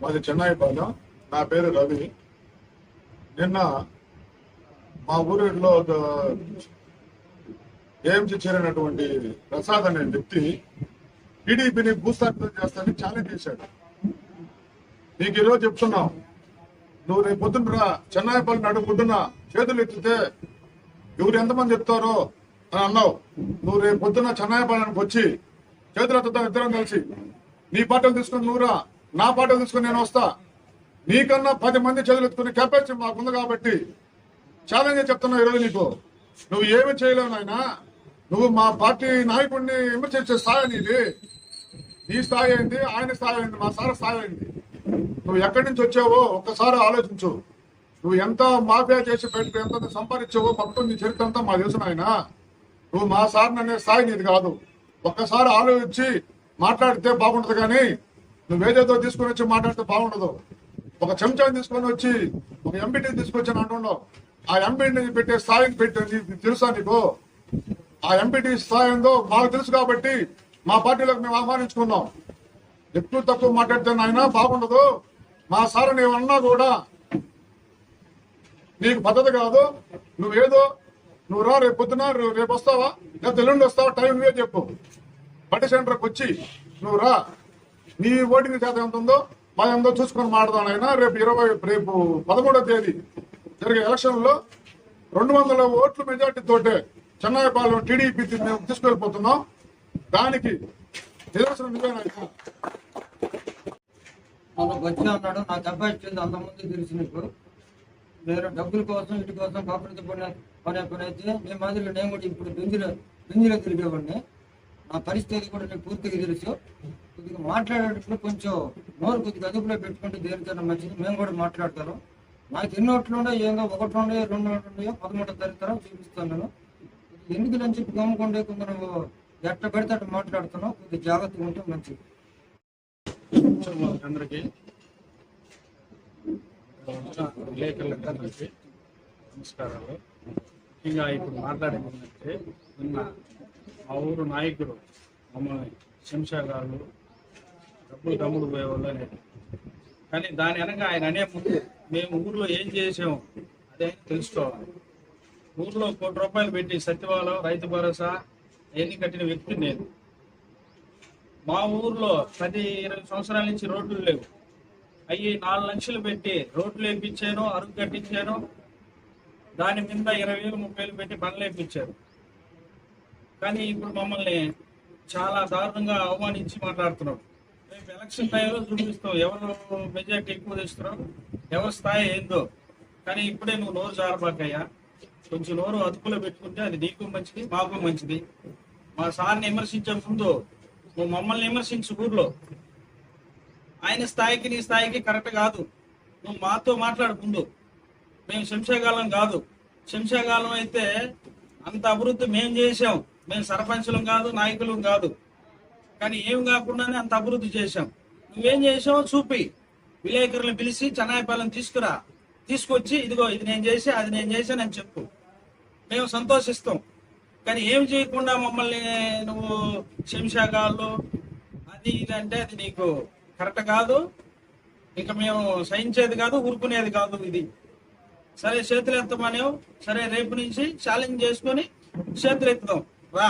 మాది చెన్నై చెన్నైపాలెం నా పేరు రవి. నిన్న మా ఊరిలో ఒక ఏఎంసీ చేరినటువంటి ప్రసాద్ అనే వ్యక్తి టీడీపీని భూస్థాపితం చేస్తానని ఛాలెంజ్ చేశాడు. నీకు ఈరోజు చెప్తున్నావు నువ్వు రేపు పొద్దున్న చెన్నై పల్లి నడు చేతులు ఎత్తితే ఎవరు ఎంతమంది చెప్తారో అని అన్నావు. నువ్వు రేపు పొద్దున్న చెన్నైపల్లికి వచ్చి చేతులు ఎత్తుతావు ఇద్దరం కలిసి నీ పాటలు తీసుకుని నువ్వురా నా పాట తీసుకుని నేను వస్తా. నీకన్నా పది మంది చేతులు కెపాసిటీ మాకుంది కాబట్టి ఛాలెంజ్ చెప్తున్నా ఈరోజు నీకు. నువ్వు ఏమి చేయలేవు నాయనా. నువ్వు మా పార్టీ నాయకుడిని విమర్శించే స్థాయి నీది. నీ స్థాయి అయింది ఆయన స్థాయి అయింది మా సార్ స్థాయి అయింది నువ్వు ఎక్కడి నుంచి వచ్చావో ఒక్కసారి ఆలోచించు. నువ్వు ఎంత మాఫియా చేసి పెట్టి ఎంత సంపాదించావో మొత్తం నీ చరిత్ర అంతా మా తెలుసు నాయన. నువ్వు మా సార్ అనే స్థాయి నీది కాదు. ఒక్కసారి ఆలోచించి మాట్లాడితే బాగుంటుంది కానీ నువ్వేదేదో తీసుకొని వచ్చి మాట్లాడితే బాగుండదు. ఒక చెంచాని తీసుకొని వచ్చి ఒక ఎంపీటీని తీసుకొచ్చి అని అంటున్నావు. ఆ ఎంపీటీని పెట్టే స్థాయిని పెట్టి తెలుసా నీకు? ఆ ఎంపీటీ స్థాయి ఏందో మాకు తెలుసు కాబట్టి మా పార్టీలోకి మేము ఆహ్వానించుకున్నాం. ఎక్కువ తక్కువ మాట్లాడితే నాయన బాగుండదు. మా సార్ నీవన్నా కూడా నీకు పద్ధతి కాదు. నువ్వేదో నువ్వు రా రేపు పొద్దున రేపు వస్తావా? లేదా ఎల్లుండి వస్తావా? టైం నువ్వే చెప్పు. బట్టి సెంటర్కి వచ్చి నువ్వు రా. నీ ఓటింగ్ శాతం ఎంత ఉందో మా ఎంతో చూసుకొని మాట్లాడదాం ఆయన రేపు ఇరవై రేపు పదమూడో తేదీ జరిగే ఎలక్షన్లో రెండు వందల ఓట్ల మెజార్టీ తోటే చెన్నైపాలెం టీడీపీ మేము తీసుకెళ్ళిపోతున్నాం. దానికి నిదర్శనం నిజమైన నన్ను బతిగా ఉన్నాడు నా కెపాసిటీ ఇచ్చింది అంతమంది తెలుసు నీకు నేను డబ్బుల కోసం ఇటు కోసం కాపురత పని పని పని అయితే నీ మాదిరిగా నేను కూడా ఇప్పుడు బెంజులో బెంజులో తిరిగేవాడిని. నా పరిస్థితి కూడా నేను పూర్తిగా తెలుసు. కొద్దిగా మాట్లాడేటప్పుడు కొంచెం నోరు కొద్దిగా అదుపులో పెట్టుకుంటే దేనికైనా మంచిది. మేము కూడా మాట్లాడతాను నాకు ఎన్ని ఓట్లు ఉన్నాయో ఏందో ఒకటి ఉన్నాయో రెండు ఓట్లు ఉన్నాయో పదమూడు తరగతి చూపిస్తాను. నేను ఎందుకు అని చెప్పి గమ్ముకుండే కొందరు ఎట్ట పెడితే అట్లా మాట్లాడుతున్నావు కొద్దిగా జాగ్రత్తగా ఉంటే మంచిది. అందరికీ. విలేకరులందరికీ నమస్కారాలు. ముఖ్యంగా ఇప్పుడు మాట్లాడేది ఏంటంటే నిన్న మా ఊరు నాయకుడు మమ్మల్ని శంషా గారు డబ్బులు తమ్ముడు పోయేవాళ్ళు అనేది కానీ దాని వెనక ఆయన అనే ముందు మేము ఊర్లో ఏం చేసాము అదే తెలుసుకోవాలి. ఊర్లో కోటి రూపాయలు పెట్టి సత్యవాలం రైతు భరోసా ఎన్ని కట్టిన వ్యక్తి నేను మా ఊర్లో పది ఇరవై సంవత్సరాల నుంచి రోడ్లు లేవు. అయ్యి నాలుగు లక్షలు పెట్టి రోడ్లు వేయించాను అరుగు కట్టించాను. దాని మీద ఇరవై వేలు ముప్పై వేలు పెట్టి బండ్లు వేయించారు కానీ ఇప్పుడు మమ్మల్ని చాలా దారుణంగా అవమానించి మాట్లాడుతున్నాడు రేపు ఎలక్షన్ టైంలో చూపిస్తాం ఎవరు మెజార్టీ ఎక్కువ తెస్తున్నాం ఎవరి స్థాయి ఏందో. కానీ ఇప్పుడే నువ్వు నోరు జారబాకయ్యా. కొంచెం నోరు అదుపులో పెట్టుకుంటే అది నీకు మంచిది మాకు మంచిది. మా సార్ని విమర్శించే ముందు నువ్వు మమ్మల్ని విమర్శించు ఊర్లో. ఆయన స్థాయికి నీ స్థాయికి కరెక్ట్ కాదు. నువ్వు మాతో మాట్లాడు ముందు. మేము శంషాకాలం కాదు. శంషాకాలం అయితే అంత అభివృద్ధి మేము చేసాం మేము సర్పంచులం కాదు నాయకులం కాదు. కానీ ఏం కాకుండానే అంత అభివృద్ధి చేశాం. నువ్వేం చేసావు చూపి. విలేకరులను పిలిచి చెన్నాయిపాలెం తీసుకురా. తీసుకొచ్చి ఇదిగో ఇది నేను చేసి అది నేను చేశానని చెప్పు. మేము సంతోషిస్తాం. కానీ ఏం చేయకుండా మమ్మల్ని నువ్వు శంషాగాళ్ళు అది ఇది అంటే అది నీకు కరెక్ట్ కాదు. ఇంకా మేము సహించేది కాదు ఊరుకునేది కాదు ఇది. సరే చేతులు ఎత్తమనేవు. సరే రేపు నుంచి ఛాలెంజ్ చేసుకొని చేతులు ఎత్తుదాం. రా